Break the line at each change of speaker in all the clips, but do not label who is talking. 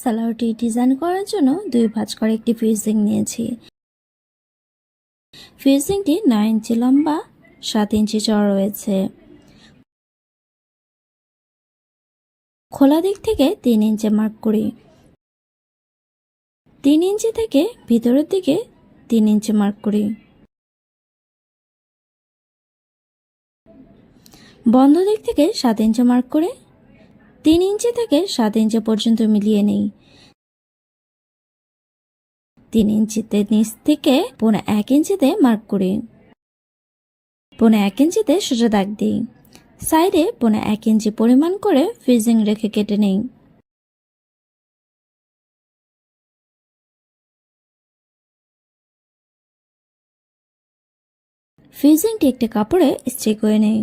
সালোয়ারটি design করার জন্য দুই ভাঁজ করে একটি ফিউজিং নিয়েছি। ফিউজিংটি নয় ইঞ্চি লম্বা, সাত ইঞ্চি চড় রয়েছে। খোলা দিক থেকে তিন ইঞ্চি মার্ক করি। তিন ইঞ্চি থেকে ভিতরের দিকে তিন ইঞ্চি মার্ক করি। বন্ধ দিক থেকে সাত ইঞ্চি মার্ক করে তিন ইঞ্চি থেকে সাত ইঞ্চি পর্যন্ত মিলিয়ে নেই। তিন ইঞ্চিতে নিচ থেকে পোনা এক ইঞ্চিতে মার্ক করি। পোনা এক ইঞ্চিতে সোজা দাগ দিই। সাইডে পোনা এক ইঞ্চি পরিমাণ করে ফ্রিজিং রেখে কেটে নেই। ফ্রিজিংটি একটি কাপড়ে স্ট্রে করে নেই।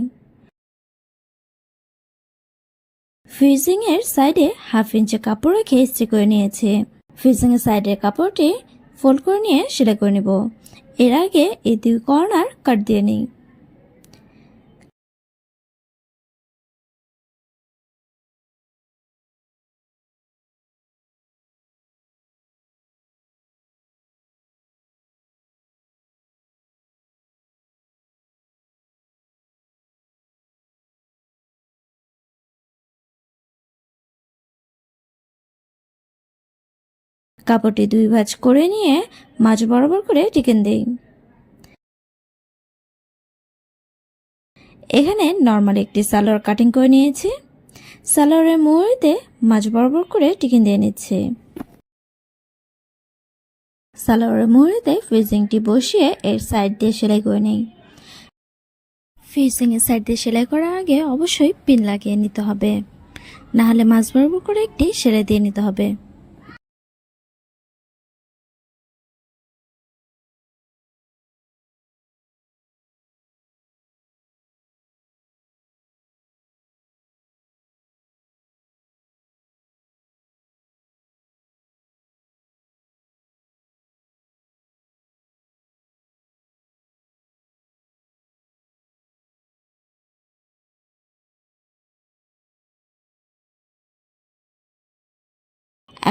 ফ্রিজিং এর সাইডে হাফ ইঞ্চি কাপড় রেখে ইস্ত্রি করে নিয়েছি। ফ্রিজিং এর সাইডের কাপড়টি ফোল্ড করে নিয়ে সেলাই করে নেব। এর আগে এই দুই কর্নার কাট দিয়ে নিই। কাপড়টি দুই ভাঁজ করে নিয়ে মাঝ বরাবর করে টিকেন দেই। এখানে নর্মাল একটি সালোয়ার কাটিং করে নিয়েছি। সালোয়ারের মুহুরিতে মাঝ বরাবর করে টিকেন দিয়ে নিচ্ছে। সালোয়ারের মুহুরিতে ফিজিংটি বসিয়ে এর সাইড দিয়ে সেলাই করে নেই। ফিজিং এর সাইড দিয়ে সেলাই করার আগে অবশ্যই পিন লাগিয়ে নিতে হবে। নাহলে মাছ বরাবর করে একটি সেলাই দিয়ে নিতে হবে।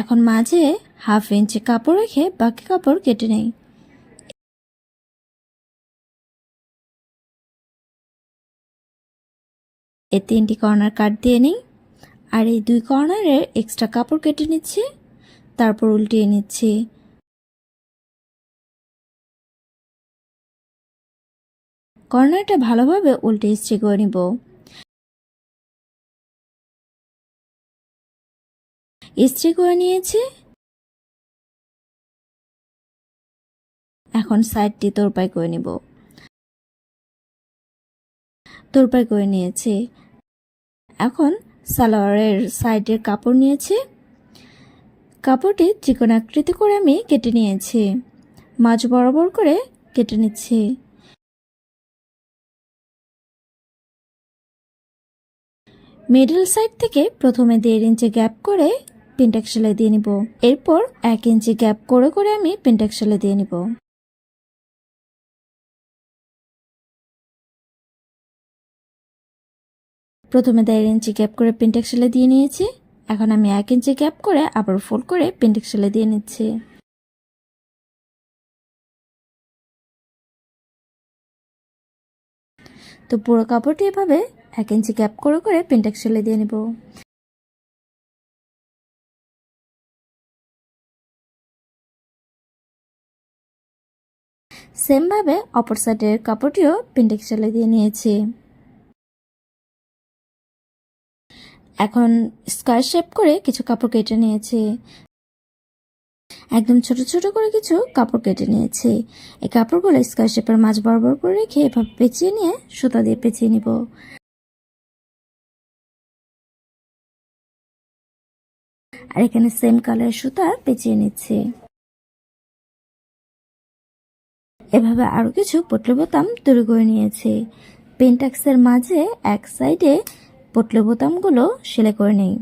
এখন মাঝে হাফ ইঞ্চি কাপড় রেখে বাকি কাপড় কেটে নেই। এ তিনটি কর্নার কাট দিয়ে নিই আর এই দুই কর্নারের এক্সট্রা কাপড় কেটে নিচ্ছি, তারপর উল্টিয়ে নিচ্ছি। কর্নারটা ভালোভাবে উল্টে ইস্ত্রি করে নিব। ইস্ত্রি করে নিয়েছি। এখন সাইডটি তোরপাই করে নিব। তোরপাই করে নিয়েছি। এখন সালোয়ারের সাইডের কাপড় নিয়েছি। কাপড়টি আকৃতি করে আমি কেটে নিয়েছি। মাছ বরাবর করে কেটে নিচ্ছি। মিডল সাইড থেকে প্রথমে দেড় ইঞ্চি গ্যাপ করে পিনটাক দিয়ে নিব। এরপর এক ইঞ্চি গ্যাপ করে করে আমি পিনটাক সেলাই দিয়ে নিব। প্রথমে দেড় ইঞ্চি গ্যাপ করে পিনটাক দিয়ে নিয়েছি। এখন আমি এক ইঞ্চি গ্যাপ করে আবার ফোল্ড করে পিনটাক সেলাই দিয়ে নিচ্ছি। তো পুরো কাপড়টি এভাবে এক ইঞ্চি গ্যাপ করে করে পিনটাক দিয়ে নেব। সেমভাবে অপর সাইডের কাপড়টিও পিনটেক সেলাই দিয়ে নিয়েছি। এখন স্কোয়ার শেপ করে কিছু কাপড় কেটে নিয়েছি। একদম ছোট ছোট করে কিছু কাপড় কেটে নিয়েছি। এই কাপড়গুলো স্কোয়ার শেপের মাঝ বরাবর করে রেখে এভাবে পেঁচিয়ে নিয়ে সুতা দিয়ে পেঁচিয়ে নিব। আর এখানে সেম কালারের সুতা পেঁচিয়ে নিচ্ছি। এভাবে আরও কিছু পটলে বোতাম তৈরি করে নিয়েছি। পেন্টাক্সের মাঝে এক সাইডে পটলে বোতামগুলো সেলাই করে নেই।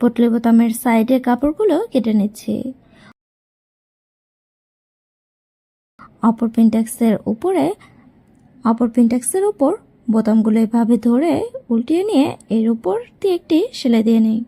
পটলি বোতামের সাইডের কাপড়গুলো কেটে নিচ্ছি। অপর পিনটেক্সের উপরে, অপর পিনটেক্সের উপর বোতামগুলো এভাবে ধরে উল্টিয়ে নিয়ে এর উপর দিয়ে একটি সেলাই দিয়ে নিই।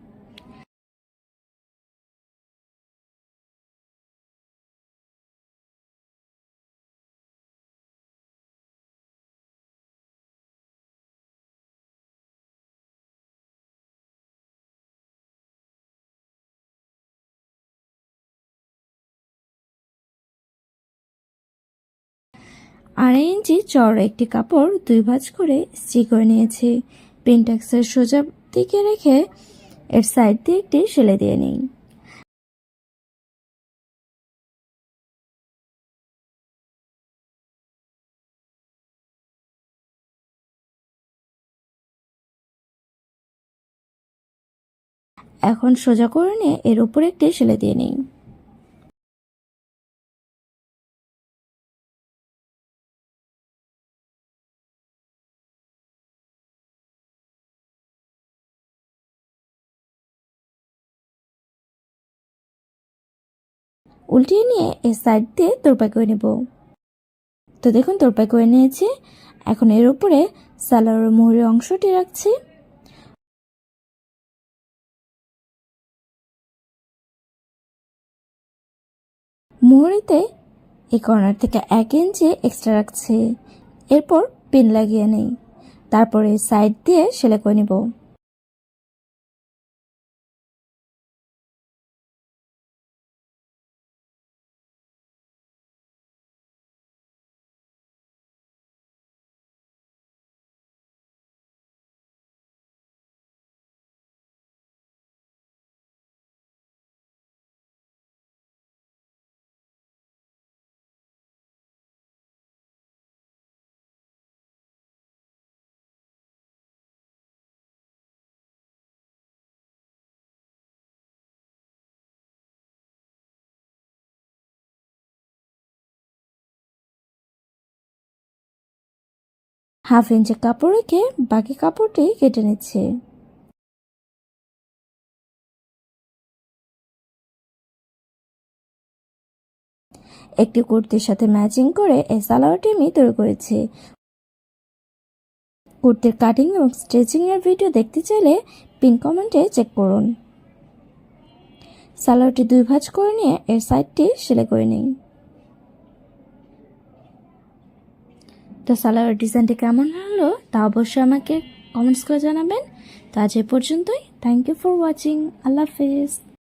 আড়াই ইঞ্চি চওড়া একটি কাপড় দুই ভাঁজ করে স্টিচ করে নিয়েছি। পিনটেক্সের সোজা দিকে রেখে এর সাইড দিয়ে একটি সেলাই দিয়ে নিই। এখন সোজা করে নিয়ে এর উপরে একটি সেলাই দিয়ে নিই। উল্টিয়ে নিয়ে এর সাইড দিয়ে তোরপাই করে নেব। তো দেখুন তোরপাই করে নিয়েছি। এখন এর উপরে সালোয়ারের মোহরের অংশটি রাখছি। মোহরিতে এই কর্নার থেকে এক ইঞ্চি এক্সট্রা রাখছি। এরপর পিন লাগিয়ে নেই। তারপরে সাইড দিয়ে সেলাই করে নেব। হাফ ইঞ্চি কাপড় রেখে বাকি কাপড়টি কেটে নিচ্ছে। একটি কুর্তির সাথে ম্যাচিং করে এই সালোয়ারটি আমি তৈরি করেছি। কুর্তির কাটিং এবং স্টিচিং এর ভিডিও দেখতে চাইলে পিন কমেন্টে চেক করুন। সালোয়ারটি দুই ভাঁজ করে নিয়ে এর সাইডটি সেলাই করে নিই তো সালোয়ার ডিজাইনটি কেমন হলো তা অবশ্যই আমাকে কমেন্টস করে জানাবেন। তো আজ এ পর্যন্তই। থ্যাংক ইউ ফর ওয়াচিং আল্লাহ হাফেজ।